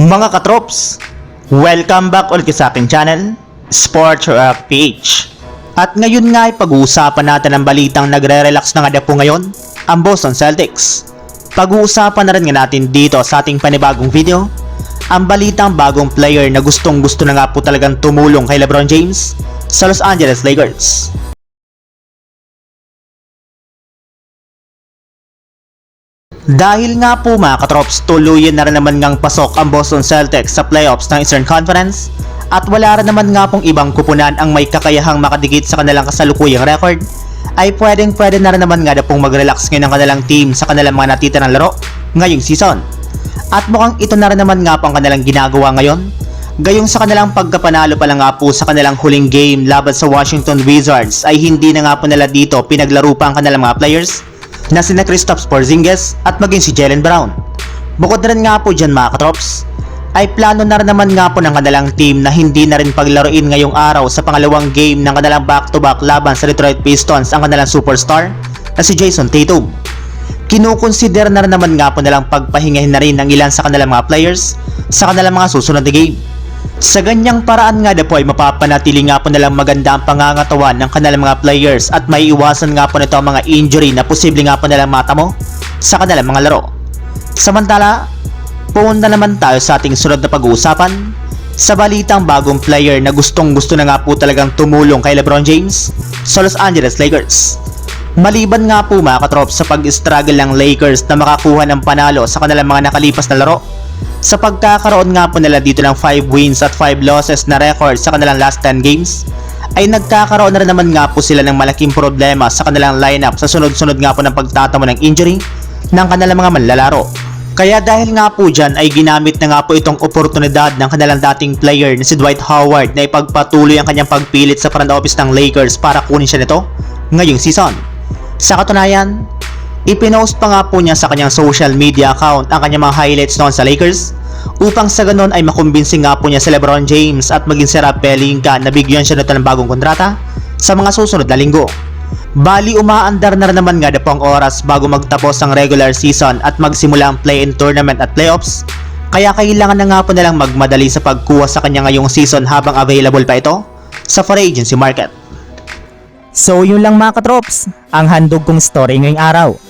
Mga katrops, welcome back ulit sa aking channel, Sports Rock PH. At ngayon nga ay pag-uusapan natin ang balitang nagre-relax na nga po ngayon, ang Boston Celtics. Pag-uusapan na rin nga natin dito sa ating panibagong video, ang balitang bagong player na gustong gusto na nga po talagang tumulong kay Lebron James sa Los Angeles Lakers. Dahil nga po mga katrops, tuluyan na rin naman ngang pasok ang Boston Celtics sa playoffs ng Eastern Conference. At wala rin naman nga pong ibang kupunan ang may kakayahang makadikit sa kanilang kasalukuyang record ay pwedeng pwede na rin naman nga na pong mag-relax ngayon ang kanilang team sa kanilang mga natitirang laro ngayong season. At mukhang ito na rin naman nga po ang kanilang ginagawa ngayon. Gayong sa kanilang pagkapanalo pa lang nga po sa kanilang huling game laban sa Washington Wizards ay hindi na nga po nila dito pinaglaro pa ang kanilang mga players na sina Kristaps Porzingis at maging si Jalen Brown. Bukod na rin nga po dyan mga katrops, ay plano na rin naman nga po ng kanilang team na hindi na rin paglaruin ngayong araw sa pangalawang game ng kanilang back-to-back laban sa Detroit Pistons ang kanilang superstar na si Jason Tatum. Kinukonsider na rin naman nga po nilang pagpahingahin na rin ng ilan sa kanilang mga players sa kanilang mga susunod na game. Sa ganyang paraan nga na po ay mapapanatili nga po nilang maganda ang pangangatawan ng kanilang mga players at may iwasan nga po nito ang mga injury na posible nga po nilang matamo sa kanilang mga laro. Samantala, pumunta naman tayo sa ating sunod na pag-uusapan sa balitang bagong player na gustong gusto na nga po talagang tumulong kay Lebron James sa Los Angeles Lakers. Maliban nga po mga katrop sa pag-struggle ng Lakers na makakuha ng panalo sa kanilang mga nakalipas na laro sa pagkakaroon nga po nila dito ng 5 wins at 5 losses na record sa kanilang last 10 games, ay nagkakaroon na rin naman nga po sila ng malaking problema sa kanilang lineup sa sunod-sunod nga po ng pagtatamo ng injury ng kanilang mga manlalaro. Kaya dahil nga po dyan ay ginamit na nga po itong oportunidad ng kanilang dating player na si Dwight Howard na ipagpatuloy ang kanyang pagpilit sa front office ng Lakers para kunin siya nito ngayong season. Sa katunayan, Ipinost pa nga po niya sa kanyang social media account ang kanyang mga highlights noon sa Lakers upang sa ganun ay makumbinsi nga po niya si Lebron James at maging si Rob Pelinka na bigyan siya nito ng bagong kontrata sa mga susunod na linggo. Bali umaandar na naman nga na po ang oras bago magtapos ang regular season at magsimula ang play-in tournament at playoffs kaya kailangan na nga po nilang magmadali sa pagkuha sa kanya ngayong season habang available pa ito sa free agency market. So yun lang mga katrops, ang handog kong story ngayong araw.